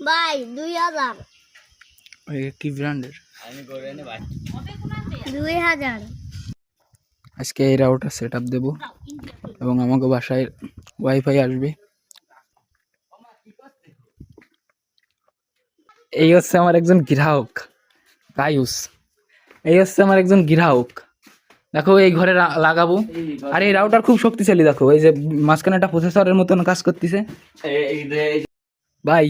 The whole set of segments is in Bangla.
ভাই দুই হাজার। কি ব্র্যান্ডের? দুই হাজার। আজকে এই রাউটার সেট আপ দেবো এবং আমাকে বাসায় ওয়াইফাই আসবে। এই হচ্ছে আমার একজন গ্রাহক গায়ুস এই হচ্ছে আমার একজন গ্রাহক। দেখো এই ঘরে লাগাবো। আর এই রাউটার খুব শক্তিশালী দেখো। এই যে মাঝখানে একটা প্রসেসরের মতন কাজ করতেছে। ভাই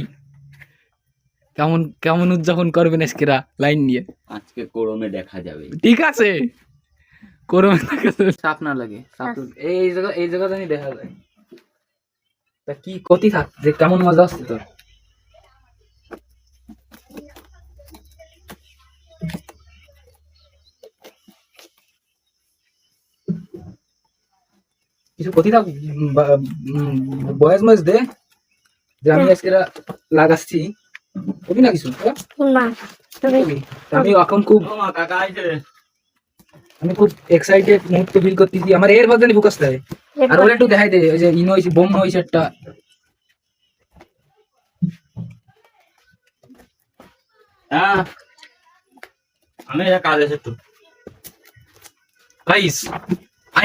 কেমন কেমন উদযাপন করবেন আজকেরা লাইন নিয়ে? আজকে কোরমে দেখা যাবে। ঠিক আছে। করবে চাপ না লাগে চাপ এই জায়গা এই জায়গা জানি দেখা যায়। তা কি ক্ষতি থাক যে কেমন মজা আসছে তোর? কিছু ক্ষতি থাক বয়স ময়স দে যে আমি আজকে লাগাচ্ছি। কবি না কিছু? হ্যাঁ? না কবি। তা আমি এখন খুব কাকা আইছে। আমি খুব এক্সাইটেড মুহূর্ত ফিল করতেছি। আমার এর মধ্যে ফোকাস দেয়। আর ওরা একটু দেখাই দে ওই যে ইনো হয়েছে বোম হয়েছে একটা। হ্যাঁ। আমি এটা কাজ আছে একটু। গাইস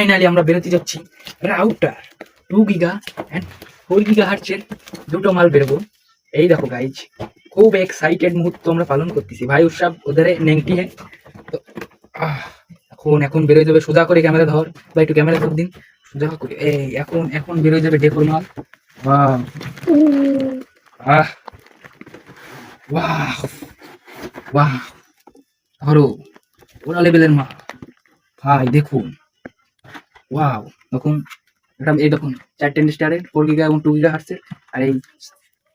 ফাইনালি আমরা বেরোতে যাচ্ছি। Router two giga and four giga হার্টসের দুটো মাল বেরোবো। এই দেখো গাইজ খুব এক্সাইটেড মুহূর্ত আমরা পালন করতেছি। ভাই উৎসব ওদের নেংটি হ্যাঁ তো এখন এখন বেরোয় যাবে সোজা করে ক্যামেরা ধর। বা একটু ক্যামেরা ধর দিন। সোজা করে, এই, এখন এখন বেরোয় যাবে ডেকোর মাল। আহ বাহ। বাহ। ধরো, ওরা লেভেলের মা ভাই, দেখুন। ওয়াও দেখুন এটা এই দেখুন চারটে স্টারের ফোর গিগা এবং টু গিগা হার্টসের আর এই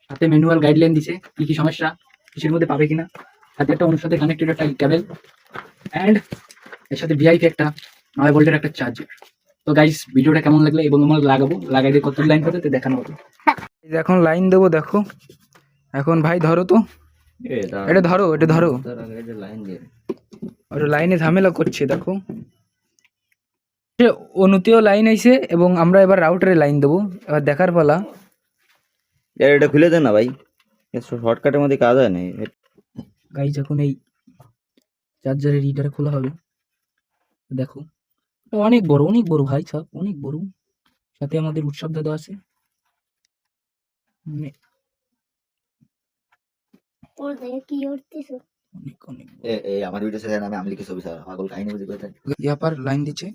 সাথে ম্যানুয়াল গাইডলাইন দিছে কি কি সমস্যা কিসের মধ্যে পাবে কিনা। সাথে একটা অনুর সাথে কানেক্টেড একটা কেবল অ্যান্ড এর সাথে ভিআইপি একটা নয় ভোল্টের একটা চার্জার তো গাইস ভিডিওটা কেমন লাগল? এবং আমরা লাগাবো লাগাই দিয়ে কত লাইন করতে তো দেখানো হবে। এখন লাইন দেবো দেখো। এখন ভাই ধরো তো। এটা ধরো এটা ধরো। লাইন দিয়ে। ওটা লাইনে ঝামেলা করছে দেখো। অনুতিও লাইন আইছে এবং আমরা এবার রাউটারে লাইন দেবো। এবার দেখার পালা। এর এটা খুলে দেন না ভাই। শর্টকাটের মধ্যে কাজ হয় না। গাই যখন এই চার্জারের রিডার খোলা হবে। দেখো। অনেক বড় অনেক বড় ভাই সব অনেক বড়। সাথে আমাদের উৎসব দাদা আছে। মানে আমার ভিডিও আমি আমলিকে ছবি ছাড়া পাগল কাহিনী বুঝি কথা ইয়াপার লাইন দিচ্ছে।